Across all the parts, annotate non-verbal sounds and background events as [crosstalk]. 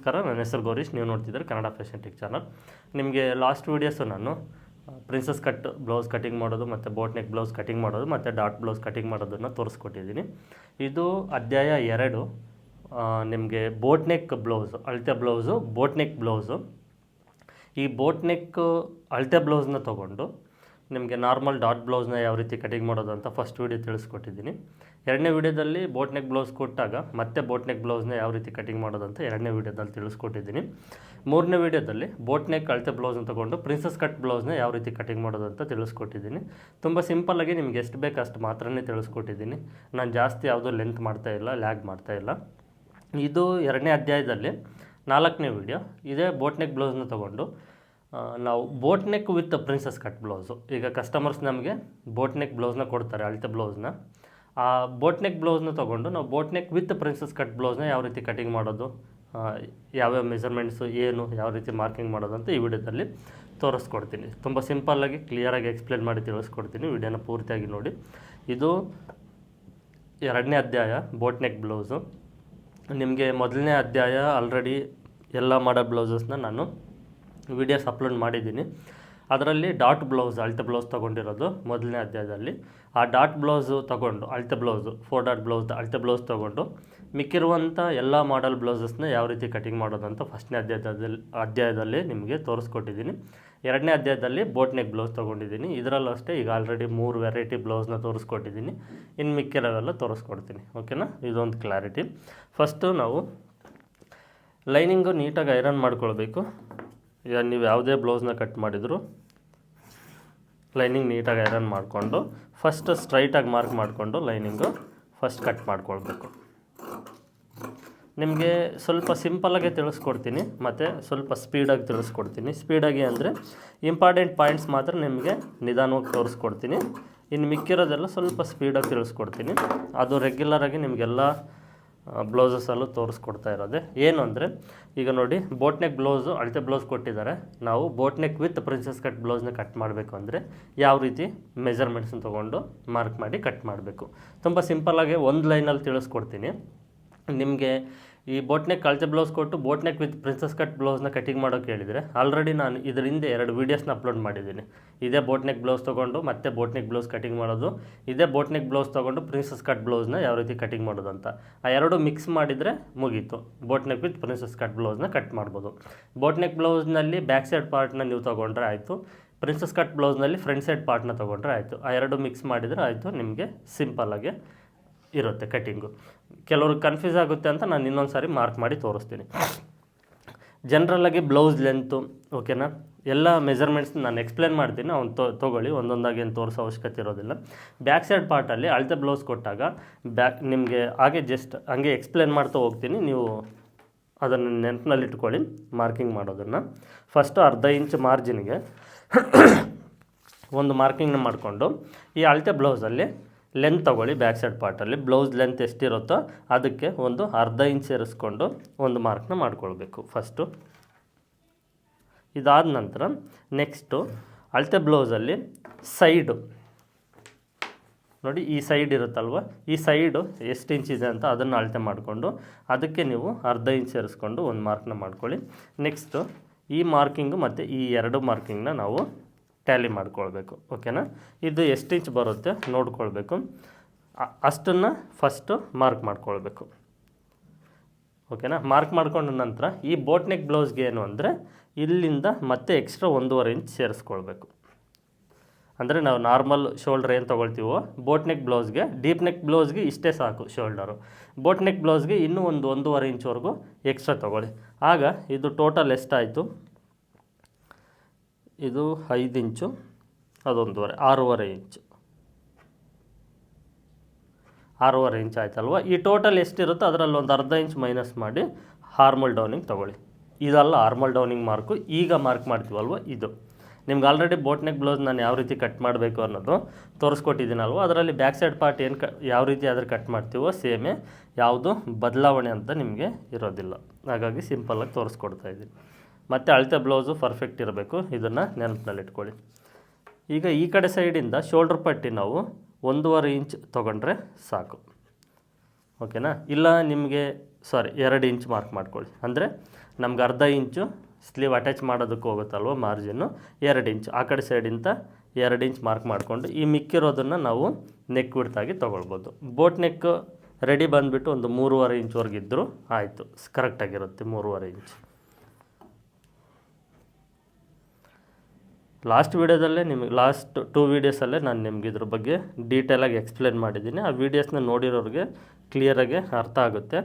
ನಮಸ್ಕಾರ, ನನ್ನ ಹೆಸರು ಗೌರೀಶ್, ನೀವು ನೋಡ್ತಿದ್ದಾರೆ ಕನ್ನಡ ಫ್ಯಾಷನ್ ಟೆಕ್ ಚಾನಲ್. ನಿಮಗೆ ಲಾಸ್ಟ್ ವೀಡಿಯೋಸು ನಾನು ಪ್ರಿನ್ಸಸ್ ಕಟ್ ಬ್ಲೌಸ್ ಕಟಿಂಗ್ ಮಾಡೋದು, ಮತ್ತು ಬೋಟ್ ನೆಕ್ ಬ್ಲೌಸ್ ಕಟಿಂಗ್ ಮಾಡೋದು, ಮತ್ತು ಡಾಟ್ ಬ್ಲೌಸ್ ಕಟಿಂಗ್ ಮಾಡೋದನ್ನು ತೋರಿಸ್ಕೊಟ್ಟಿದ್ದೀನಿ. ಇದು ಅಧ್ಯಾಯ ಎರಡು ನಿಮಗೆ ಬೋಟ್ ನೆಕ್ ಬ್ಲೌಸು ಅಳತೆ ಬ್ಲೌಸು ಬೋಟ್ ನೆಕ್ ಬ್ಲೌಸು ಈ ಬೋಟ್ ನೆಕ್ ಅಳತೆ ಬ್ಲೌಸ್ನ ತೊಗೊಂಡು ನಿಮಗೆ ನಾರ್ಮಲ್ ಡಾಟ್ ಬ್ಲೌಸ್ನ ಯಾವ ರೀತಿ ಕಟಿಂಗ್ ಮಾಡೋದು ಅಂತ ಫಸ್ಟ್ ವೀಡಿಯೋ ತಿಳಿಸ್ಕೊಟ್ಟಿದ್ದೀನಿ. ಎರಡನೇ ವೀಡಿಯೋದಲ್ಲಿ ಬೋಟ್ ನೆಕ್ ಬ್ಲೌಸ್ ಕೊಟ್ಟಾಗ ಮತ್ತೆ ಬೋಟ್ ನೆಕ್ ಬ್ಲೌಸ್ನ ಯಾವ ರೀತಿ ಕಟಿಂಗ್ ಮಾಡೋದು ಅಂತ ಎರಡನೇ ವೀಡಿಯೋದಲ್ಲಿ ತಿಳಿಸ್ಕೊಟ್ಟಿದ್ದೀನಿ. ಮೂರನೇ ವೀಡಿಯೋದಲ್ಲಿ ಬೋಟ್ ನೆಕ್ ಅಳತೆ ಬ್ಲೌಸ್ನ ತೊಗೊಂಡು ಪ್ರಿನ್ಸಸ್ ಕಟ್ ಬ್ಲೌಸ್ನ ಯಾವ ರೀತಿ ಕಟಿಂಗ್ ಮಾಡೋದು ಅಂತ ತಿಳಿಸ್ಕೊಟ್ಟಿದ್ದೀನಿ. ತುಂಬ ಸಿಂಪಲ್ಲಾಗಿ ನಿಮ್ಗೆ ಎಷ್ಟು ಬೇಕು ಅಷ್ಟು ಮಾತ್ರನೇ ತಿಳಿಸ್ಕೊಟ್ಟಿದ್ದೀನಿ. ನಾನು ಜಾಸ್ತಿ ಯಾವುದೂ ಲೆಂತ್ ಮಾಡ್ತಾ ಇಲ್ಲ ಲ್ಯಾಗ್ ಮಾಡ್ತಾ ಇಲ್ಲ. ಇದು ಎರಡನೇ ಅಧ್ಯಾಯದಲ್ಲಿ ನಾಲ್ಕನೇ ವೀಡಿಯೋ ಇದೇ ಬೋಟ್ ನೆಕ್ ಬ್ಲೌಸ್ನ ತೊಗೊಂಡು ನಾವು boat neck with princess cut blouse ಈಗ ಕಸ್ಟಮರ್ಸ್ ನಮಗೆ ಬೋಟ್ ನೆಕ್ ಬ್ಲೌಸ್ನ ಕೊಡ್ತಾರೆ, ಅಳತೆ ಬ್ಲೌಸ್ನ ಆ ಬೋಟ್ ನೆಕ್ ಬ್ಲೌಸ್ನ ತೊಗೊಂಡು ನಾವು boat neck with princess cut ಬ್ಲೌಸ್ನ ಯಾವ ರೀತಿ ಕಟಿಂಗ್ ಮಾಡೋದು ಯಾವ್ಯಾವ ಮೆಜರ್ಮೆಂಟ್ಸು ಏನು, ಯಾವ ರೀತಿ ಮಾರ್ಕಿಂಗ್ ಮಾಡೋದು ಅಂತ ಈ ವಿಡಿಯೋದಲ್ಲಿ ತೋರಿಸ್ಕೊಡ್ತೀನಿ. ತುಂಬ ಸಿಂಪಲ್ಲಾಗಿ ಕ್ಲಿಯರಾಗಿ ಎಕ್ಸ್ಪ್ಲೇನ್ ಮಾಡಿ ತಿಳಿಸ್ಕೊಡ್ತೀನಿ ವಿಡಿಯೋನ ಪೂರ್ತಿಯಾಗಿ ನೋಡಿ. ಇದು ಎರಡನೇ ಅಧ್ಯಾಯ ಬೋಟ್ ನೆಕ್ ಬ್ಲೌಸು ನಿಮಗೆ ಮೊದಲನೇ ಅಧ್ಯಾಯ ಆಲ್ರೆಡಿ ಎಲ್ಲ ಮಾಡೋ ಬ್ಲೌಸಸ್ನ ನಾನು ವಿಡಿಯೋಸ್ ಅಪ್ಲೋಡ್ ಮಾಡಿದ್ದೀನಿ. ಅದರಲ್ಲಿ ಡಾಟ್ ಬ್ಲೌಸ್, ಅಳತೆ ಬ್ಲೌಸ್ ತೊಗೊಂಡಿರೋದು ಮೊದಲನೇ ಅಧ್ಯಾಯದಲ್ಲಿ. ಆ ಡಾಟ್ ಬ್ಲೌಸು ತೊಗೊಂಡು, ಅಳತೆ ಬ್ಲೌಸು ಫೋರ್ ಡಾಟ್ ಬ್ಲೌಸ್, ಅಳತೆ ಬ್ಲೌಸ್ ತೊಗೊಂಡು ಮಿಕ್ಕಿರುವಂಥ ಎಲ್ಲ ಮಾಡಲ್ ಬ್ಲೌಸಸ್ನ ಯಾವ ರೀತಿ ಕಟಿಂಗ್ ಮಾಡೋದಂತ ಫಸ್ಟ್ನೇ ಅಧ್ಯಾಯದಲ್ಲಿ ಅಧ್ಯಾಯದಲ್ಲಿ ನಿಮಗೆ ತೋರಿಸ್ಕೊಟ್ಟಿದ್ದೀನಿ. ಎರಡನೇ ಅಧ್ಯಾಯದಲ್ಲಿ ಬೋಟ್ ನೆಕ್ ಬ್ಲೌಸ್ ತೊಗೊಂಡಿದ್ದೀನಿ. ಇದರಲ್ಲೂ ಅಷ್ಟೇ ಈಗ ಆಲ್ರೆಡಿ ಮೂರು ವೆರೈಟಿ ಬ್ಲೌಸ್ನ ತೋರಿಸ್ಕೊಟ್ಟಿದ್ದೀನಿ. ಇನ್ನು ಮಿಕ್ಕಿರೋವೆಲ್ಲ ತೋರಿಸ್ಕೊಡ್ತೀನಿ. ಓಕೆನಾ ಇದೊಂದು ಕ್ಲಾರಿಟಿ ಫಸ್ಟು ನಾವು ಲೈನಿಂಗು ನೀಟಾಗಿ ಐರನ್ ಮಾಡ್ಕೊಳ್ಬೇಕು. ಈಗ ನೀವು ಯಾವುದೇ ಬ್ಲೌಸ್ನ ಕಟ್ ಮಾಡಿದ್ರು ಲೈನಿಂಗ್ ನೀಟಾಗಿ ಐರನ್ ಮಾಡಿಕೊಂಡು ಫಸ್ಟ್ ಸ್ಟ್ರೈಟಾಗಿ ಮಾರ್ಕ್ ಮಾಡಿಕೊಂಡು ಲೈನಿಂಗು ಫಸ್ಟ್ ಕಟ್ ಮಾಡ್ಕೊಳ್ಬೇಕು. ನಿಮಗೆ ಸ್ವಲ್ಪ ಸಿಂಪಲಾಗೆ ತಿಳಿಸ್ಕೊಡ್ತೀನಿ, ಮತ್ತು ಸ್ವಲ್ಪ ಸ್ಪೀಡಾಗಿ ತಿಳಿಸ್ಕೊಡ್ತೀನಿ. ಸ್ಪೀಡಾಗಿ ಅಂದರೆ ಇಂಪಾರ್ಟೆಂಟ್ ಪಾಯಿಂಟ್ಸ್ ಮಾತ್ರ ನಿಮಗೆ ನಿಧಾನವಾಗಿ ತೋರಿಸ್ಕೊಡ್ತೀನಿ. ಇನ್ನು ಮಿಕ್ಕಿರೋದೆಲ್ಲ ಸ್ವಲ್ಪ ಸ್ಪೀಡಾಗಿ ತಿಳಿಸ್ಕೊಡ್ತೀನಿ. ಅದು ರೆಗ್ಯುಲರಾಗಿ ನಿಮಗೆಲ್ಲ ಬ್ಲೌಸಸಲ್ಲೂ ತೋರಿಸ್ಕೊಡ್ತಾ ಇರೋದೆ. ಏನು ಅಂದರೆ, ಈಗ ನೋಡಿ ಬೋಟ್ನೆಕ್ ಬ್ಲೌಸು ಅಳತೆ ಬ್ಲೌಸ್ ಕೊಟ್ಟಿದ್ದಾರೆ. ನಾವು boat neck with princess cut ಬ್ಲೌಸ್ನ cut ಮಾಡಬೇಕು ಅಂದರೆ ಯಾವ ರೀತಿ ಮೆಜರ್ಮೆಂಟ್ಸನ್ನು ತೊಗೊಂಡು ಮಾರ್ಕ್ ಮಾಡಿ ಕಟ್ ಮಾಡಬೇಕು. ತುಂಬ ಸಿಂಪಲ್ಲಾಗಿ ಒಂದು ಲೈನಲ್ಲಿ ತಿಳಿಸ್ಕೊಡ್ತೀನಿ. ನಿಮಗೆ ಈ ಬೋಟ್ನೆಕ್ ಕಳಚೆ ಬ್ಲೌಸ್ ಕೊಟ್ಟು boat neck with princess cut ಬ್ಲೌಸ್ನ cutting ಮಾಡೋಕೆ ಹೇಳಿದರೆ ಆಲ್ರೆಡಿ ನಾನು ಇದರ ಹಿಂದೆ ಎರಡು ವೀಡಿಯೋಸ್ನ ಅಪ್ಲೋಡ್ ಮಾಡಿದ್ದೀನಿ. ಇದೇ ಬೋಟ್ನೆಕ್ ಬ್ಲೌಸ್ ತೊಗೊಂಡು ಮತ್ತೆ ಬೋಟ್ನೆಕ್ ಬ್ಲೌಸ್ ಕಟಿಂಗ್ ಮಾಡೋದು. ಇದೇ ಬೋಟ್ನೆಕ್ ಬ್ಲೌಸ್ ತೊಗೊಂಡು ಪ್ರಿನ್ಸಸ್ ಕಟ್ ಬ್ಲೌಸ್ನ ಯಾವ ರೀತಿ ಕಟಿಂಗ್ ಮಾಡೋದು ಅಂತ. ಆ ಎರಡು ಮಿಕ್ಸ್ ಮಾಡಿದರೆ ಮುಗೀತು. Boat neck with princess cut ಬ್ಲೌಸ್ನ cut ಮಾಡ್ಬೋದು. ಬೋಟ್ನೆಕ್ ಬ್ಲೌಸ್ನಲ್ಲಿ ಬ್ಯಾಕ್ ಸೈಡ್ ಪಾರ್ಟ್ನ ನೀವು ತೊಗೊಂಡ್ರೆ ಆಯಿತು. ಪ್ರಿನ್ಸಸ್ ಕಟ್ ಬ್ಲೌಸ್ನಲ್ಲಿ ಫ್ರಂಟ್ ಸೈಡ್ ಪಾರ್ಟ್ನ ತೊಗೊಂಡ್ರೆ ಆಯಿತು. ಆ ಎರಡು ಮಿಕ್ಸ್ ಮಾಡಿದರೆ ಆಯಿತು ನಿಮಗೆ ಸಿಂಪಲ್ಲಾಗಿ ಇರುತ್ತೆ ಕಟ್ಟಿಂಗು ಕೆಲವರು ಕನ್ಫ್ಯೂಸ್ ಆಗುತ್ತೆ ಅಂತ ನಾನು ಇನ್ನೊಂದು ಸಾರಿ ಮಾರ್ಕ್ ಮಾಡಿ ತೋರಿಸ್ತೀನಿ. ಜನರಲ್ಲಾಗಿ ಬ್ಲೌಸ್ ಲೆಂತು ಓಕೆನಾ ಎಲ್ಲ ಮೆಜರ್ಮೆಂಟ್ಸ್ ನಾನು ಎಕ್ಸ್ಪ್ಲೇನ್ ಮಾಡ್ತೀನಿ, ಅವ್ನು ತೊ, ತೊಗೊಳ್ಳಿ. ಒಂದೊಂದಾಗಿ ಏನು ತೋರಿಸೋ ಅವಶ್ಯಕತೆ ಇರೋದಿಲ್ಲ. ಬ್ಯಾಕ್ ಸೈಡ್ ಪಾರ್ಟಲ್ಲಿ ಅಳತೆ ಬ್ಲೌಸ್ ಕೊಟ್ಟಾಗ ಬ್ಯಾಕ್ ನಿಮಗೆ ಹಾಗೆ ಜಸ್ಟ್ ಹಂಗೆ ಎಕ್ಸ್ಪ್ಲೇನ್ ಮಾಡ್ತಾ ಹೋಗ್ತೀನಿ. ನೀವು ಅದನ್ನು ನೆನಪಿನಲ್ಲಿಟ್ಕೊಳ್ಳಿ ಮಾರ್ಕಿಂಗ್ ಮಾಡೋದನ್ನು. ಫಸ್ಟು ಅರ್ಧ ಇಂಚ್ ಮಾರ್ಜಿನ್ಗೆ [coughs] ಒಂದು ಮಾರ್ಕಿಂಗ್ನ ಮಾಡಿಕೊಂಡು ಈ ಅಳತೆ ಬ್ಲೌಸಲ್ಲಿ ಲೆಂತ್ ತೊಗೊಳ್ಳಿ ಬ್ಯಾಕ್ ಸೈಡ್ ಪಾರ್ಟಲ್ಲಿ ಬ್ಲೌಸ್ ಲೆಂತ್ ಎಷ್ಟಿರುತ್ತೋ ಅದಕ್ಕೆ ಒಂದು ಅರ್ಧ ಇಂಚ್ ಸೇರಿಸ್ಕೊಂಡು ಒಂದು ಮಾರ್ಕ್ನ ಮಾಡ್ಕೊಳ್ಬೇಕು ಫಸ್ಟು ಇದಾದ ನಂತರ ನೆಕ್ಸ್ಟು ಅಳತೆ ಬ್ಲೌಸಲ್ಲಿ ಸೈಡು ನೋಡಿ ಈ ಸೈಡ್ ಇರುತ್ತಲ್ವ? ಈ ಸೈಡು ಎಷ್ಟು ಇಂಚ್ ಇದೆ ಅಂತ ಅದನ್ನು ಅಳತೆ ಮಾಡಿಕೊಂಡು ಅದಕ್ಕೆ ನೀವು ಅರ್ಧ ಇಂಚ್ ಸೇರಿಸ್ಕೊಂಡು ಒಂದು ಮಾರ್ಕ್ನ ಮಾಡ್ಕೊಳ್ಳಿ. ನೆಕ್ಸ್ಟು ಈ ಮಾರ್ಕಿಂಗು ಮತ್ತು ಈ ಎರಡು ಮಾರ್ಕಿಂಗ್ನ ನಾವು ಟ್ಯಾಲಿ ಮಾಡ್ಕೊಳ್ಬೇಕು, ಓಕೆನಾ? ಇದು ಎಷ್ಟು ಇಂಚ್ ಬರುತ್ತೆ ನೋಡ್ಕೊಳ್ಬೇಕು. ಅಷ್ಟನ್ನು ಫಸ್ಟು ಮಾರ್ಕ್ ಮಾಡ್ಕೊಳ್ಬೇಕು. ಓಕೆನಾ? ಮಾರ್ಕ್ ಮಾಡ್ಕೊಂಡ ನಂತರ ಈ ಬೋಟ್ನೆಕ್ ಬ್ಲೌಸ್ಗೆ ಏನು ಅಂದರೆ ಇಲ್ಲಿಂದ ಮತ್ತೆ ಎಕ್ಸ್ಟ್ರಾ ಒಂದೂವರೆ ಇಂಚ್ ಸೇರಿಸ್ಕೊಳ್ಬೇಕು. ಅಂದರೆ ನಾವು ನಾರ್ಮಲ್ ಶೋಲ್ಡ್ರ್ ಏನು ತೊಗೊಳ್ತೀವೋ ಬೋಟ್ ನೆಕ್ ಬ್ಲೌಸ್ಗೆ ಡೀಪ್ ನೆಕ್ ಬ್ಲೌಸ್ಗೆ ಇಷ್ಟೇ ಸಾಕು ಶೋಲ್ಡರು ಬೋಟ್ ನೆಕ್ ಬ್ಲೌಸ್ಗೆ ಇನ್ನೂ ಒಂದು ಒಂದೂವರೆ ಇಂಚ್ವರೆಗೂ ಎಕ್ಸ್ಟ್ರಾ ತೊಗೊಳ್ಳಿ. ಆಗ ಇದು ಟೋಟಲ್ ಎಷ್ಟಾಯಿತು? ಇದು ಐದು ಇಂಚು, ಅದೊಂದುವರೆ, ಆರೂವರೆ ಇಂಚು. ಆರೂವರೆ ಇಂಚ್ ಆಯ್ತಲ್ವ? ಈ ಟೋಟಲ್ ಎಷ್ಟಿರುತ್ತೋ ಅದರಲ್ಲಿ ಒಂದು ಅರ್ಧ ಇಂಚ್ ಮೈನಸ್ ಮಾಡಿ ಹಾರ್ಮಲ್ ಡೌನಿಂಗ್ ತೊಗೊಳ್ಳಿ. ಇದಲ್ಲ ಹಾರ್ಮಲ್ ಡೌನಿಂಗ್ ಮಾರ್ಕು ಈಗ ಮಾರ್ಕ್ ಮಾಡ್ತೀವಲ್ವ? ಇದು. ನಿಮ್ಗೆ ಆಲ್ರೆಡಿ ಬೋಟ್ನೆಕ್ ಬ್ಲೌಸ್ ನಾನು ಯಾವ ರೀತಿ ಕಟ್ ಮಾಡಬೇಕು ಅನ್ನೋದು ತೋರಿಸ್ಕೊಟ್ಟಿದ್ದೀನಲ್ವ? ಅದರಲ್ಲಿ ಬ್ಯಾಕ್ ಸೈಡ್ ಪಾರ್ಟ್ ಏನು ಕ ಯಾವ ರೀತಿ ಆದರೆ ಕಟ್ ಮಾಡ್ತೀವೋ ಸೇಮೇ ಯಾವುದು ಬದಲಾವಣೆ ಅಂತ ನಿಮಗೆ ಇರೋದಿಲ್ಲ. ಹಾಗಾಗಿ ಸಿಂಪಲ್ಲಾಗಿ ತೋರಿಸ್ಕೊಡ್ತಾ ಇದ್ದೀನಿ. ಮತ್ತು ಅಳತೆ ಬ್ಲೌಸು ಪರ್ಫೆಕ್ಟ್ ಇರಬೇಕು. ಇದನ್ನು ನೆನಪಿನಲ್ಲಿಟ್ಕೊಳ್ಳಿ. ಈಗ ಈ ಕಡೆ ಸೈಡಿಂದ ಶೋಲ್ಡ್ರ್ ಪಟ್ಟಿ ನಾವು ಒಂದೂವರೆ ಇಂಚ್ ತೊಗೊಂಡ್ರೆ ಸಾಕು. ಓಕೆನಾ? ಇಲ್ಲ ನಿಮಗೆ ಸಾರಿ ಎರಡು ಇಂಚ್ ಮಾರ್ಕ್ ಮಾಡ್ಕೊಳ್ಳಿ. ಅಂದರೆ ನಮ್ಗೆ ಅರ್ಧ ಇಂಚು ಸ್ಲೀವ್ ಅಟ್ಯಾಚ್ ಮಾಡೋದಕ್ಕೆ ಹೋಗುತ್ತಲ್ವ ಮಾರ್ಜಿನ್ನು ಎರಡು ಇಂಚ್. ಆ ಕಡೆ ಸೈಡಿಂದ ಎರಡು ಇಂಚ್ ಮಾರ್ಕ್ ಮಾಡಿಕೊಂಡು ಈ ಮಿಕ್ಕಿರೋದನ್ನು ನಾವು ನೆಕ್ ಬಿಡ್ತಾಗಿ ತೊಗೊಳ್ಬೋದು. ಬೋಟ್ ನೆಕ್ ರೆಡಿ ಬಂದುಬಿಟ್ಟು ಒಂದು ಮೂರುವರೆ ಇಂಚ್ವರೆಗಿದ್ದರೂ ಆಯಿತು. ಕರೆಕ್ಟಾಗಿರುತ್ತೆ ಮೂರುವರೆ ಇಂಚ್. ಲಾಸ್ಟ್ ವೀಡಿಯೋದಲ್ಲೇ ನಿಮಗೆ ಲಾಸ್ಟ್ ಟೂ ವೀಡಿಯೋಸಲ್ಲೇ ನಾನು ನಿಮ್ಗೆ ಇದ್ರ ಬಗ್ಗೆ ಡೀಟೇಲಾಗಿ ಎಕ್ಸ್ಪ್ಲೇನ್ ಮಾಡಿದ್ದೀನಿ. ಆ ವೀಡಿಯೋಸ್ನ ನೋಡಿರೋರಿಗೆ ಕ್ಲಿಯರಾಗಿ ಅರ್ಥ ಆಗುತ್ತೆ.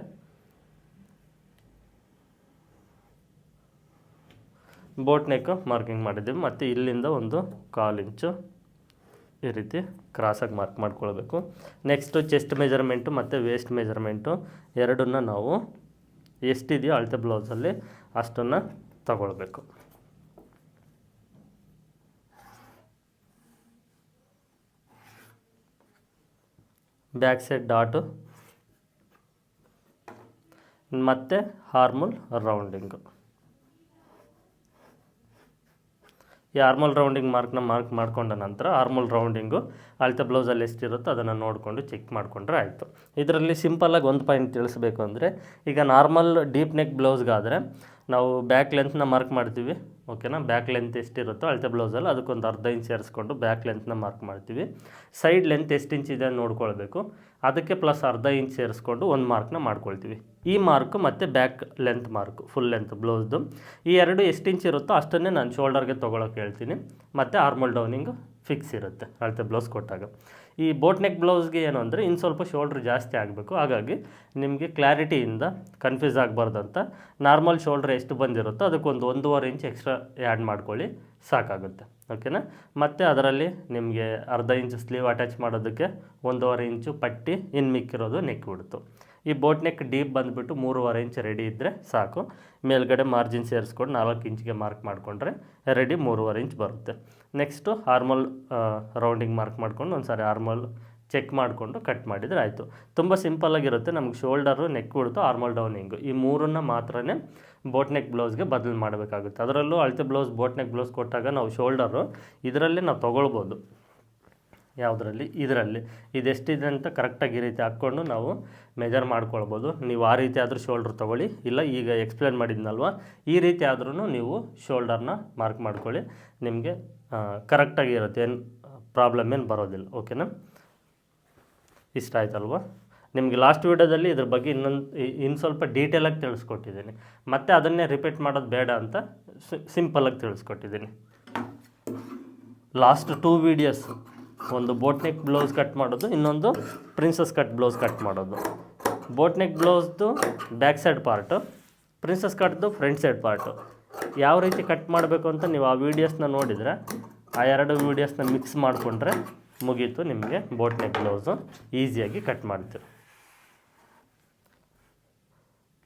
ಬೋಟ್ ನೆಕ್ ಮಾರ್ಕಿಂಗ್ ಮಾಡಿದ್ದೀವಿ. ಮತ್ತು ಇಲ್ಲಿಂದ ಒಂದು ಕಾಲು ಇಂಚು ಈ ರೀತಿ ಕ್ರಾಸಾಗಿ ಮಾರ್ಕ್ ಮಾಡ್ಕೊಳ್ಬೇಕು. ನೆಕ್ಸ್ಟು ಚೆಸ್ಟ್ ಮೆಜರ್ಮೆಂಟು ಮತ್ತು ವೇಸ್ಟ್ ಮೆಜರ್ಮೆಂಟು ಎರಡನ್ನ ನಾವು ಎಷ್ಟಿದೆಯೋ ಅಳತೆ ಬ್ಲೌಸಲ್ಲಿ ಅಷ್ಟನ್ನು ತಗೊಳ್ಬೇಕು. Back side dot. ಮತ್ತು ಹಾರ್ಮಲ್ ರೌಂಡಿಂಗು. ಈ ಆರ್ಮಲ್ ರೌಂಡಿಂಗ್ ಮಾರ್ಕ್ನ ಮಾರ್ಕ್ ಮಾಡ್ಕೊಂಡ ನಂತರ ಆರ್ಮಲ್ ರೌಂಡಿಂಗು ಅಳತೆ ಬ್ಲೌಸಲ್ಲಿ ಎಷ್ಟಿರುತ್ತೋ ಅದನ್ನು ನೋಡಿಕೊಂಡು ಚೆಕ್ ಮಾಡಿಕೊಂಡ್ರೆ ಆಯಿತು. ಇದರಲ್ಲಿ ಸಿಂಪಲ್ಲಾಗಿ ಒಂದು ಪಾಯಿಂಟ್ ತಿಳಿಸ್ಬೇಕು ಅಂದರೆ ಈಗ ನಾರ್ಮಲ್ ಡೀಪ್ ನೆಕ್ ಬ್ಲೌಸ್ಗಾದರೆ ನಾವು ಬ್ಯಾಕ್ ಲೆಂತ್ನ ಮಾರ್ಕ್ ಮಾಡ್ತೀವಿ. ಓಕೆನಾ? ಬ್ಯಾಕ್ ಲೆಂತ್ ಎಷ್ಟಿರುತ್ತೋ ಅಳತೆ ಬ್ಲೌಸಲ್ಲಿ ಅದಕ್ಕೊಂದು ಅರ್ಧ ಇಂಚ್ ಸೇರಿಸ್ಕೊಂಡು ಬ್ಯಾಕ್ ಲೆಂತ್ನ ಮಾರ್ಕ್ ಮಾಡ್ತೀವಿ. ಸೈಡ್ ಲೆಂತ್ ಎಷ್ಟು ಇಂಚ್ ಇದೆ ನೋಡ್ಕೊಳ್ಬೇಕು. ಅದಕ್ಕೆ ಪ್ಲಸ್ ಅರ್ಧ ಇಂಚ್ ಸೇರಿಸ್ಕೊಂಡು ಒಂದು ಮಾರ್ಕ್ನ ಮಾಡ್ಕೊಳ್ತೀವಿ. ಈ ಮಾರ್ಕು ಮತ್ತು back length mark full length ಬ್ಲೌಸ್ದು ಈ ಎರಡು ಎಷ್ಟು ಇಂಚ್ ಇರುತ್ತೋ ಅಷ್ಟನ್ನೇ ನಾನು ಶೋಲ್ಡರ್ಗೆ ತೊಗೊಳಕ್ಕೆ ಹೇಳ್ತೀನಿ. ಮತ್ತು ಆರ್ಮಲ್ ಡೌನಿಂಗ್ ಫಿಕ್ಸ್ ಇರುತ್ತೆ, ಅಳತೆ ಬ್ಲೌಸ್ ಕೊಟ್ಟಾಗ. ಈ ಬೋಟ್ ನೆಕ್ ಬ್ಲೌಸ್ಗೆ ಏನು ಅಂದರೆ ಇನ್ನು ಸ್ವಲ್ಪ ಶೋಲ್ಡ್ರ್ ಜಾಸ್ತಿ ಆಗಬೇಕು. ಹಾಗಾಗಿ ನಿಮಗೆ ಕ್ಲಾರಿಟಿಯಿಂದ ಕನ್ಫ್ಯೂಸ್ ಆಗಬಾರ್ದಂತ ನಾರ್ಮಲ್ ಶೋಲ್ಡ್ರ್ ಎಷ್ಟು ಬಂದಿರುತ್ತೋ ಅದಕ್ಕೊಂದು ಒಂದೂವರೆ ಇಂಚ್ ಎಕ್ಸ್ಟ್ರಾ ಆ್ಯಡ್ ಮಾಡ್ಕೊಳ್ಳಿ, ಸಾಕಾಗುತ್ತೆ. ಓಕೆನಾ ಮತ್ತು ಅದರಲ್ಲಿ ನಿಮಗೆ ಅರ್ಧ ಇಂಚು ಸ್ಲೀವ್ ಅಟ್ಯಾಚ್ ಮಾಡೋದಕ್ಕೆ ಒಂದೂವರೆ ಇಂಚು ಪಟ್ಟಿ ಇನ್ನು ಮಿಕ್ಕಿರೋದು ನೆಕ್ ಬಿಡ್ತು ಈ ಬೋಟ್ ನೆಕ್ ಡೀಪ್ ಬಂದುಬಿಟ್ಟು ಮೂರುವರೆ ಇಂಚ್ ರೆಡಿ ಇದ್ದರೆ ಸಾಕು. ಮೇಲ್ಗಡೆ ಮಾರ್ಜಿನ್ ಸೇರಿಸ್ಕೊಂಡು ನಾಲ್ಕು ಇಂಚ್ಗೆ ಮಾರ್ಕ್ ಮಾಡಿಕೊಂಡ್ರೆ ರೆಡಿ ಮೂರುವರೆ ಇಂಚ್ ಬರುತ್ತೆ. ನೆಕ್ಸ್ಟು ಹಾರ್ಮಲ್ ರೌಂಡಿಂಗ್ ಮಾರ್ಕ್ ಮಾಡ್ಕೊಂಡು ಒಂದು ಸಾರಿ ಹಾರ್ಮಲ್ ಚೆಕ್ ಮಾಡಿಕೊಂಡು ಕಟ್ ಮಾಡಿದರೆ ಆಯಿತು. ತುಂಬ ಸಿಂಪಲ್ಲಾಗಿರುತ್ತೆ ನಮ್ಗೆ ಶೋಲ್ಡರು, ನೆಕ್ ಬಿಡ್ತು ಆರ್ಮಲ್ ಡೌನಿಂಗು. ಈ ಮೂರನ್ನು ಮಾತ್ರನೇ ಬೋಟ್ ನೆಕ್ ಬ್ಲೌಸ್ಗೆ ಬದಲು ಮಾಡಬೇಕಾಗುತ್ತೆ. ಅದರಲ್ಲೂ ಅಳತೆ ಬ್ಲೌಸ್, ಬೋಟ್ ನೆಕ್ ಬ್ಲೌಸ್ ಕೊಟ್ಟಾಗ ನಾವು ಶೋಲ್ಡರು, ಇದರಲ್ಲಿ ನಾವು ತೊಗೊಳ್ಬೋದು. ಯಾವುದರಲ್ಲಿ? ಇದರಲ್ಲಿ. ಇದೆಷ್ಟಿದೆ ಅಂತ ಕರೆಕ್ಟಾಗಿ ಈ ರೀತಿ ಹಾಕ್ಕೊಂಡು ನಾವು ಮೆಜರ್ ಮಾಡ್ಕೊಳ್ಬೋದು. ನೀವು ಆ ರೀತಿ ಆದರೂ ಶೋಲ್ಡ್ರ್ ತೊಗೊಳ್ಳಿ. ಇಲ್ಲ, ಈಗ ಎಕ್ಸ್ಪ್ಲೇನ್ ಮಾಡಿದ್ನಲ್ವ? ಈ ರೀತಿ ಆದ್ರೂ ನೀವು ಶೋಲ್ಡರ್ನ ಮಾರ್ಕ್ ಮಾಡ್ಕೊಳ್ಳಿ. ನಿಮಗೆ ಕರೆಕ್ಟಾಗಿ ಇರುತ್ತೆ ಏನು ಪ್ರಾಬ್ಲಮ್ ಏನು ಬರೋದಿಲ್ಲ ಓಕೆನಾ ಇಷ್ಟ ಆಯ್ತಲ್ವಾ? ನಿಮಗೆ ಲಾಸ್ಟ್ ವೀಡಿಯೋದಲ್ಲಿ ಇದ್ರ ಬಗ್ಗೆ ಇನ್ನೊಂದು ಇನ್ನು ಸ್ವಲ್ಪ ಡೀಟೇಲಾಗಿ ತಿಳಿಸ್ಕೊಟ್ಟಿದ್ದೀನಿ. ಮತ್ತೆ ಅದನ್ನೇ ರಿಪೀಟ್ ಮಾಡೋದು ಬೇಡ ಅಂತ ಸಿಂಪಲಾಗಿ ತಿಳಿಸ್ಕೊಟ್ಟಿದ್ದೀನಿ. ಲಾಸ್ಟ್ ಟೂ ವೀಡಿಯೋಸ್ ಒಂದು ಬೋಟ್ನೆಕ್ ಬ್ಲೌಸ್ ಕಟ್ ಮಾಡೋದು, ಇನ್ನೊಂದು ಪ್ರಿನ್ಸಸ್ ಕಟ್ ಬ್ಲೌಸ್ ಕಟ್ ಮಾಡೋದು. ಬೋಟ್ನೆಕ್ ಬ್ಲೌಸ್ದು ಬ್ಯಾಕ್ ಸೈಡ್ ಪಾರ್ಟು ಪ್ರಿನ್ಸಸ್ ಕಟ್ದು ಫ್ರಂಟ್ ಸೈಡ್ ಪಾರ್ಟು ಯಾವ ರೀತಿ ಕಟ್ ಮಾಡಬೇಕು ಅಂತ ನೀವು ಆ ವೀಡಿಯೋಸ್ನ ನೋಡಿದರೆ, ಆ ಎರಡು ವೀಡಿಯೋಸ್ನ ಮಿಕ್ಸ್ ಮಾಡಿಕೊಂಡ್ರೆ ಮುಗೀತು ನಿಮಗೆ ಬೋಟ್ ನೆಕ್ ಬ್ಲೌಸು ಈಸಿಯಾಗಿ ಕಟ್ ಮಾಡ್ತೀರಿ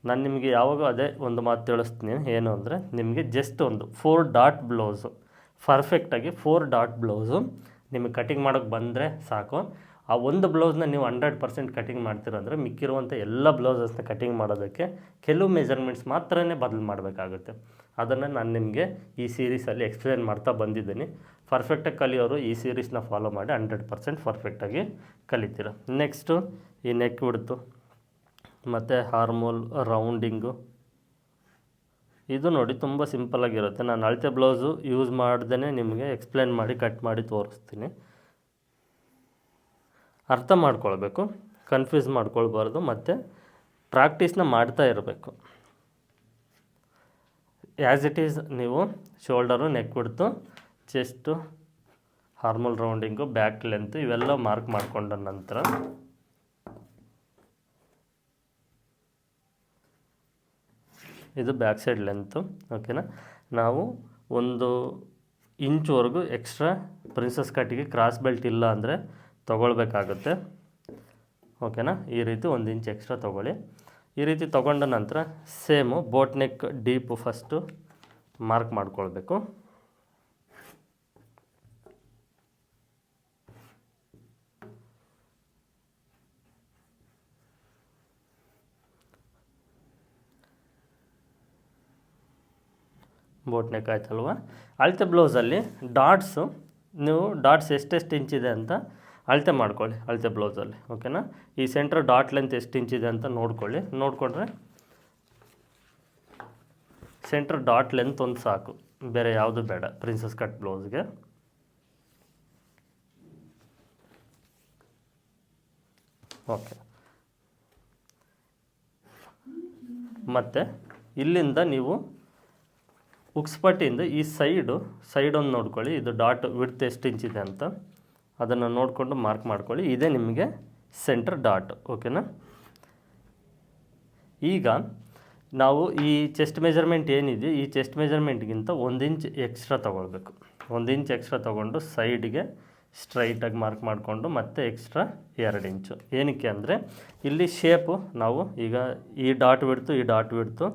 ನಾನು ನಿಮಗೆ ಯಾವಾಗ ಅದೇ ಒಂದು ಮಾತು ತಿಳಿಸ್ತೀನಿ ಏನು ಅಂದರೆ, ನಿಮಗೆ ಜಸ್ಟ್ ಒಂದು ಫೋರ್ ಡಾಟ್ ಬ್ಲೌಸು ಪರ್ಫೆಕ್ಟಾಗಿ ಫೋರ್ ಡಾಟ್ ಬ್ಲೌಸು ನಿಮಗೆ ಕಟಿಂಗ್ ಮಾಡೋಕ್ಕೆ ಬಂದರೆ ಸಾಕು. ಆ ಒಂದು ಬ್ಲೌಸ್ನ ನೀವು ಹಂಡ್ರೆಡ್ ಪರ್ಸೆಂಟ್ ಕಟಿಂಗ್ ಮಾಡ್ತೀರಂದರೆ ಮಿಕ್ಕಿರುವಂಥ ಎಲ್ಲ ಬ್ಲೌಸಸ್ನ ಕಟಿಂಗ್ ಮಾಡೋದಕ್ಕೆ ಕೆಲವು ಮೆಜರ್ಮೆಂಟ್ಸ್ ಮಾತ್ರನೇ ಬದಲು ಮಾಡಬೇಕಾಗುತ್ತೆ. ಅದನ್ನು ನಾನು ನಿಮಗೆ ಈ ಸೀರೀಸಲ್ಲಿ ಎಕ್ಸ್ಪ್ಲೇನ್ ಮಾಡ್ತಾ ಬಂದಿದ್ದೀನಿ. ಪರ್ಫೆಕ್ಟಾಗಿ ಕಲಿಯೋರು ಈ ಸೀರೀಸ್ನ ಫಾಲೋ ಮಾಡಿ ಹಂಡ್ರೆಡ್ ಪರ್ಸೆಂಟ್ ಪರ್ಫೆಕ್ಟಾಗಿ ಕಲಿತೀರ. ನೆಕ್ಸ್ಟು ಈ ನೆಕ್ ಬಿಡ್ತು ಮತ್ತು ಹಾರ್ಮೋಲ್ ರೌಂಡಿಂಗು ಇದು ನೋಡಿ ತುಂಬ ಸಿಂಪಲ್ಲಾಗಿರುತ್ತೆ ನಾನು ಅಳತೆ ಬ್ಲೌಸು ಯೂಸ್ ಮಾಡ್ದೇ ನಿಮಗೆ ಎಕ್ಸ್ಪ್ಲೇನ್ ಮಾಡಿ ಕಟ್ ಮಾಡಿ ತೋರಿಸ್ತೀನಿ. ಅರ್ಥ ಮಾಡ್ಕೊಳ್ಬೇಕು ಕನ್ಫ್ಯೂಸ್ ಮಾಡ್ಕೊಳ್ಬಾರ್ದು ಮತ್ತು ಪ್ರಾಕ್ಟೀಸ್ನ ಮಾಡ್ತಾ ಇರಬೇಕು. ಆ್ಯಸ್ ಇಟ್ ಈಸ್ ನೀವು shoulder neck width chest armhole rounding back length ಇವೆಲ್ಲ ಮಾರ್ಕ್ ಮಾಡಿಕೊಂಡ ನಂತರ ಇದು ಬ್ಯಾಕ್ ಸೈಡ್ ಲೆಂತು ಓಕೆನಾ ನಾವು ಒಂದು ಇಂಚ್ವರೆಗೂ ಎಕ್ಸ್ಟ್ರಾ ಪ್ರಿನ್ಸಸ್ ಕಟ್ಟಿಗೆ ಕ್ರಾಸ್ ಬೆಲ್ಟ್ ಇಲ್ಲ ಅಂದರೆ ತೊಗೊಳ್ಬೇಕಾಗುತ್ತೆ. ಓಕೆನಾ? ಈ ರೀತಿ ಒಂದು ಇಂಚ್ ಎಕ್ಸ್ಟ್ರಾ ತೊಗೊಳ್ಳಿ. ಈ ರೀತಿ ತೊಗೊಂಡ ನಂತರ same boat neck deep first mark ಮಾಡ್ಕೊಳ್ಬೇಕು. ಬೋಟ್ ನೆಕ್ ಆಯ್ತಲ್ವ? ಅಳತೆ ಬ್ಲೌಸಲ್ಲಿ ಡಾಟ್ಸು, ನೀವು ಡಾಟ್ಸ್ ಎಷ್ಟೆಷ್ಟು ಇಂಚಿದೆ ಅಂತ ಅಳತೆ ಮಾಡ್ಕೊಳ್ಳಿ, ಅಳತೆ ಬ್ಲೌಸಲ್ಲಿ, ಓಕೆನಾ? ಈ ಸೆಂಟ್ರ್ ಡಾಟ್ ಲೆಂತ್ ಎಷ್ಟು ಇಂಚಿದೆ ಅಂತ ನೋಡ್ಕೊಳ್ಳಿ. ನೋಡಿಕೊಂಡ್ರೆ ಸೆಂಟ್ರ್ ಡಾಟ್ ಲೆಂತ್ ಒಂದು ಸಾಕು. ಬೇರೆ ಯಾವುದು ಬೇಡ ಪ್ರಿನ್ಸಸ್ ಕಟ್ ಬ್ಲೌಸ್ಗೆ ಓಕೆ. ಮತ್ತು ಇಲ್ಲಿಂದ ನೀವು ಉಕ್ಸ್ಪಟ್ಟಿಯಿಂದ ಈ ಸೈಡು ಸೈಡ್ ಒಂದು ನೋಡ್ಕೊಳ್ಳಿ. ಇದು ಡಾಟ್ ವಿಡ್ತ್ ಎಷ್ಟು ಇಂಚಿದೆ ಅಂತ. ಅದನ್ನು ನೋಡಿಕೊಂಡು ಮಾರ್ಕ್ ಮಾಡ್ಕೊಳ್ಳಿ. ಇದೇ ನಿಮಗೆ ಸೆಂಟರ್ ಡಾಟ್ ಓಕೆನಾ ಈಗ ನಾವು ಈ ಚೆಸ್ಟ್ ಮೆಜರ್ಮೆಂಟ್ ಏನಿದೆ, ಈ ಚೆಸ್ಟ್ ಮೆಜರ್ಮೆಂಟ್ಗಿಂತ ಒಂದು ಇಂಚ್ ಎಕ್ಸ್ಟ್ರಾ ತೊಗೊಳ್ಬೇಕು. ಒಂದು ಇಂಚ್ ಎಕ್ಸ್ಟ್ರಾ ತೊಗೊಂಡು ಸೈಡ್ಗೆ ಸ್ಟ್ರೈಟಾಗಿ ಮಾರ್ಕ್ ಮಾಡಿಕೊಂಡು ಮತ್ತೆ ಎಕ್ಸ್ಟ್ರಾ ಎರಡು ಇಂಚು ಏನಕ್ಕೆ ಅಂದರೆ, ಇಲ್ಲಿ ಶೇಪು ನಾವು ಈಗ ಈ ಡಾಟ್ ಬಿಡ್ತು ಈ ಡಾಟ್ ಬಿಡ್ತು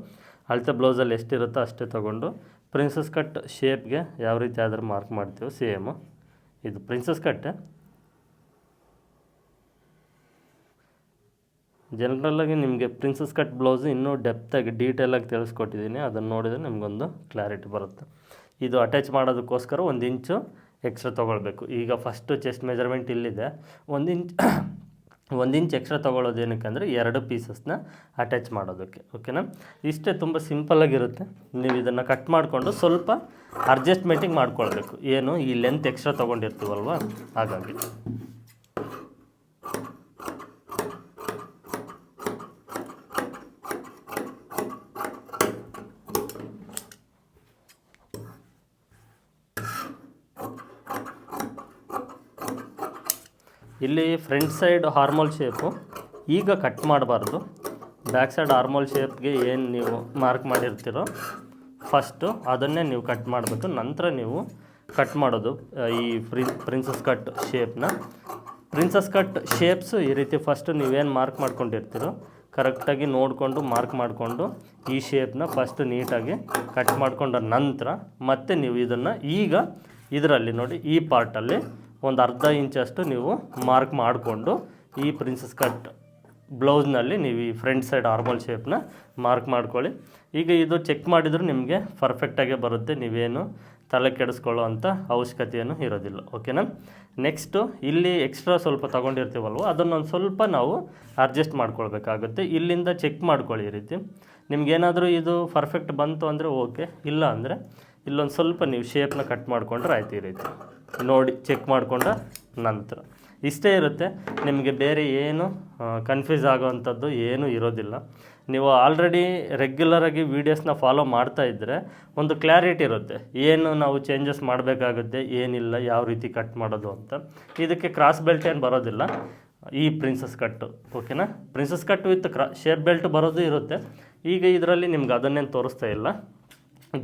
ಅಳತೆ ಬ್ಲೌಸಲ್ಲಿ ಎಷ್ಟಿರುತ್ತೋ ಅಷ್ಟೇ ತೊಗೊಂಡು ಪ್ರಿನ್ಸಸ್ ಕಟ್ ಶೇಪ್ಗೆ ಯಾವ ರೀತಿ ಆದರೂ ಮಾರ್ಕ್ ಮಾಡ್ತೀವೋ ಸೇಮು ಇದು ಪ್ರಿನ್ಸಸ್ ಕಟ್ ಜನರಲ್ಲಾಗಿ ನಿಮಗೆ ಪ್ರಿನ್ಸಸ್ ಕಟ್ ಬ್ಲೌಸ್ ಇನ್ನೂ ಡೆಪ್ತಾಗಿ ಡೀಟೇಲಾಗಿ ತಿಳಿಸ್ಕೊಟ್ಟಿದ್ದೀನಿ. ಅದನ್ನು ನೋಡಿದರೆ ನಿಮಗೊಂದು ಕ್ಲಾರಿಟಿ ಬರುತ್ತೆ. ಇದು ಅಟ್ಯಾಚ್ ಮಾಡೋದಕ್ಕೋಸ್ಕರ ಒಂದು ಇಂಚು ಎಕ್ಸ್ಟ್ರಾ ತೊಗೊಳ್ಬೇಕು. ಈಗ ಫಸ್ಟು ಚೆಸ್ಟ್ ಮೆಜರ್ಮೆಂಟ್ ಇಲ್ಲಿದೆ. ಒಂದು ಇಂಚ್ ಒಂದು ಇಂಚ್ ಎಕ್ಸ್ಟ್ರಾ ತೊಗೊಳ್ಳೋದು ಏನಕ್ಕೆ ಅಂದರೆ ಎರಡು ಪೀಸಸ್ನ ಅಟ್ಯಾಚ್ ಮಾಡೋದಕ್ಕೆ ಓಕೆನಾ ಇಷ್ಟೇ ತುಂಬ ಸಿಂಪಲ್ಲಾಗಿರುತ್ತೆ ನೀವು ಇದನ್ನು ಕಟ್ ಮಾಡಿಕೊಂಡು ಸ್ವಲ್ಪ ಅಡ್ಜಸ್ಟ್ಮೆಂಟಿಗೆ ಮಾಡ್ಕೊಳ್ಬೇಕು. ಏನು, ಈ ಲೆಂತ್ ಎಕ್ಸ್ಟ್ರಾ ತೊಗೊಂಡಿರ್ತೀವಲ್ವ? ಹಾಗಾಗಿ. ಇಲ್ಲಿ ಫ್ರಂಟ್ ಸೈಡ್ ಹಾರ್ಮೋಲ್ ಶೇಪು. ಈಗ ಕಟ್ ಮಾಡಬಾರ್ದು. ಬ್ಯಾಕ್ ಸೈಡ್ ಹಾರ್ಮೋಲ್ ಶೇಪ್ಗೆ ಏನು ನೀವು ಮಾರ್ಕ್ ಮಾಡಿರ್ತೀರೋ ಫಸ್ಟು ಅದನ್ನೇ ನೀವು ಕಟ್ ಮಾಡಬೇಕು ನಂತರ ನೀವು ಕಟ್ ಮಾಡೋದು ಈ ಪ್ರಿನ್ಸಸ್ ಕಟ್ ಶೇಪ್ನ. ಪ್ರಿನ್ಸಸ್ ಕಟ್ ಶೇಪ್ಸು ಈ ರೀತಿ ಫಸ್ಟು ನೀವೇನು ಮಾರ್ಕ್ ಮಾಡ್ಕೊಂಡಿರ್ತೀರೋ ಕರೆಕ್ಟಾಗಿ ನೋಡಿಕೊಂಡು, ಮಾರ್ಕ್ ಮಾಡಿಕೊಂಡು ಈ ಶೇಪ್ನ ಫಸ್ಟ್ ನೀಟಾಗಿ ಕಟ್ ಮಾಡಿಕೊಂಡ ನಂತರ ಮತ್ತೆ ನೀವು ಇದನ್ನು ಈಗ ಇದರಲ್ಲಿ ನೋಡಿ ಈ ಪಾರ್ಟಲ್ಲಿ ಒಂದು ಅರ್ಧ ಇಂಚಷ್ಟು ನೀವು ಮಾರ್ಕ್ ಮಾಡಿಕೊಂಡು ಈ ಪ್ರಿನ್ಸಸ್ ಕಟ್ ಬ್ಲೌಸ್ನಲ್ಲಿ ನೀವು ಈ ಫ್ರಂಟ್ ಸೈಡ್ ಆರ್ಮಲ್ ಶೇಪ್ನ ಮಾರ್ಕ್ ಮಾಡ್ಕೊಳ್ಳಿ. ಈಗ ಇದು ಚೆಕ್ ಮಾಡಿದರೂ ನಿಮಗೆ ಪರ್ಫೆಕ್ಟಾಗೇ ಬರುತ್ತೆ. ನೀವೇನು ತಲೆ ಕೆಡಿಸ್ಕೊಳ್ಳೋ ಅಂಥ ಅವಶ್ಯಕತೆಯನ್ನು ಇರೋದಿಲ್ಲ ಓಕೆನಾ ನೆಕ್ಸ್ಟು ಇಲ್ಲಿ ಎಕ್ಸ್ಟ್ರಾ ಸ್ವಲ್ಪ ತೊಗೊಂಡಿರ್ತೀವಲ್ವ? ಅದನ್ನೊಂದು ಸ್ವಲ್ಪ ನಾವು ಅಡ್ಜಸ್ಟ್ ಮಾಡ್ಕೊಳ್ಬೇಕಾಗುತ್ತೆ. ಇಲ್ಲಿಂದ ಚೆಕ್ ಮಾಡ್ಕೊಳ್ಳಿ ಈ ರೀತಿ. ನಿಮ್ಗೇನಾದರೂ ಇದು ಪರ್ಫೆಕ್ಟ್ ಬಂತು ಅಂದರೆ ಓಕೆ ಇಲ್ಲ ಅಂದರೆ ಇಲ್ಲೊಂದು ಸ್ವಲ್ಪ ನೀವು ಶೇಪ್ನ ಕಟ್ ಮಾಡಿಕೊಂಡ್ರೆ ಆಯ್ತು ಈ ರೀತಿ. ನೋಡಿ ಚೆಕ್ ಮಾಡಿಕೊಂಡ ನಂತರ. ಇಷ್ಟೇ ಇರುತ್ತೆ, ನಿಮಗೆ ಬೇರೆ ಏನು ಕನ್ಫ್ಯೂಸ್ ಆಗೋವಂಥದ್ದು ಏನೂ ಇರೋದಿಲ್ಲ. ನೀವು ಆಲ್ರೆಡಿ ರೆಗ್ಯುಲರಾಗಿ ವೀಡಿಯೋಸ್ನ ಫಾಲೋ ಮಾಡ್ತಾ ಇದ್ದರೆ ಒಂದು ಕ್ಲಾರಿಟಿ ಇರುತ್ತೆ. ಏನು ನಾವು ಚೇಂಜಸ್ ಮಾಡಬೇಕಾಗುತ್ತೆ, ಏನಿಲ್ಲ, ಯಾವ ರೀತಿ ಕಟ್ ಮಾಡೋದು ಅಂತ. ಇದಕ್ಕೆ ಕ್ರಾಸ್ ಬೆಲ್ಟ್ ಏನು ಬರೋದಿಲ್ಲ. ಈ ಪ್ರಿನ್ಸಸ್ ಕಟ್ಟು ಓಕೆನಾ princess cut with cross shape belt ಬರೋದು ಇರುತ್ತೆ. ಈಗ ಇದರಲ್ಲಿ ನಿಮ್ಗೆ ಅದನ್ನೇನು ತೋರಿಸ್ತಾ ಇಲ್ಲ.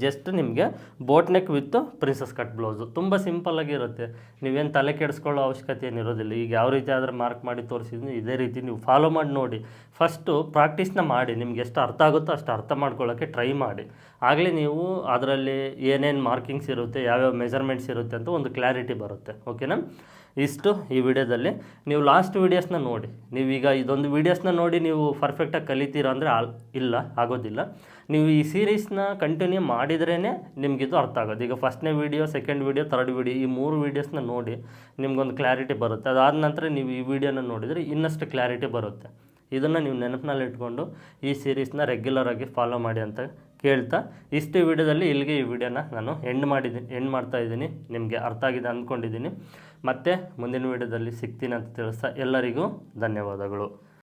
ಜಸ್ಟ್ ನಿಮಗೆ boat neck with princess cut blouse ತುಂಬ ಸಿಂಪಲ್ಲಾಗಿರುತ್ತೆ ನೀವೇನು ತಲೆ ಕೆಡಿಸ್ಕೊಳ್ಳೋ ಅವಶ್ಯಕತೆ ಏನಿರೋದಿಲ್ಲ. ಈಗ ಯಾವ ರೀತಿ ಆದರೆ ಮಾರ್ಕ್ ಮಾಡಿ ತೋರಿಸಿದ್ರು ಇದೇ ರೀತಿ ನೀವು ಫಾಲೋ ಮಾಡಿ ನೋಡಿ. ಫಸ್ಟು ಪ್ರಾಕ್ಟೀಸ್ನ ಮಾಡಿ. ನಿಮ್ಗೆ ಎಷ್ಟು ಅರ್ಥ ಆಗುತ್ತೋ ಅಷ್ಟು ಅರ್ಥ ಮಾಡ್ಕೊಳ್ಳೋಕ್ಕೆ ಟ್ರೈ ಮಾಡಿ. ಆಗಲೇ ನೀವು ಅದರಲ್ಲಿ ಏನೇನು ಮಾರ್ಕಿಂಗ್ಸ್ ಇರುತ್ತೆ, ಯಾವ್ಯಾವ ಮೆಜರ್ಮೆಂಟ್ಸ್ ಇರುತ್ತೆ ಅಂತ ಒಂದು ಕ್ಲಾರಿಟಿ ಬರುತ್ತೆ. ಓಕೆನಾ ಇಷ್ಟು ಈ ವಿಡಿಯೋದಲ್ಲಿ. ನೀವು ಲಾಸ್ಟ್ ವೀಡಿಯೋಸ್ನ ನೋಡಿ. ನೀವೀಗ ಇದೊಂದು ವೀಡಿಯೋಸ್ನ ನೋಡಿ ನೀವು ಪರ್ಫೆಕ್ಟಾಗಿ ಕಲಿತೀರ ಅಂದರೆ ಇಲ್ಲ, ಆಗೋದಿಲ್ಲ. ನೀವು ಈ ಸೀರೀಸ್ನ ಕಂಟಿನ್ಯೂ ಮಾಡಿದ್ರೇ ನಿಮಗಿದು ಅರ್ಥ ಆಗೋದು. ಈಗ ಫಸ್ಟ್ನೇ video second video third video ಈ ಮೂರು ವೀಡಿಯೋಸ್ನ ನೋಡಿ ನಿಮ್ಗೊಂದು ಕ್ಲಾರಿಟಿ ಬರುತ್ತೆ. ಅದಾದ ನಂತರ ನೀವು ಈ ವಿಡಿಯೋನ ನೋಡಿದರೆ ಇನ್ನಷ್ಟು ಕ್ಲಾರಿಟಿ ಬರುತ್ತೆ. ಇದನ್ನು ನೀವು ನೆನಪಿನಲ್ಲಿ ಇಟ್ಕೊಂಡು ಈ ಸೀರೀಸ್ನ ರೆಗ್ಯುಲರಾಗಿ ಫಾಲೋ ಮಾಡಿ ಅಂತ ಕೇಳ್ತಾ ಇಷ್ಟು ವಿಡಿಯೋದಲ್ಲಿ ಇಲ್ಲಿಗೆ ಈ ವಿಡಿಯೋನ ನಾನು ಎಂಡ್ ಮಾಡಿದ್ದೀನಿ ಎಂಡ್ ಮಾಡ್ತಾ ಇದ್ದೀನಿ. ನಿಮಗೆ ಅರ್ಥ ಆಗಿದೆ ಅಂದ್ಕೊಂಡಿದ್ದೀನಿ. ಮತ್ತೆ ಮುಂದಿನ ವಿಡಿಯೋದಲ್ಲಿ ಸಿಗ್ತೀನಿ ಅಂತ ತಿಳಿಸ್ತಾ ಎಲ್ಲರಿಗೂ ಧನ್ಯವಾದಗಳು.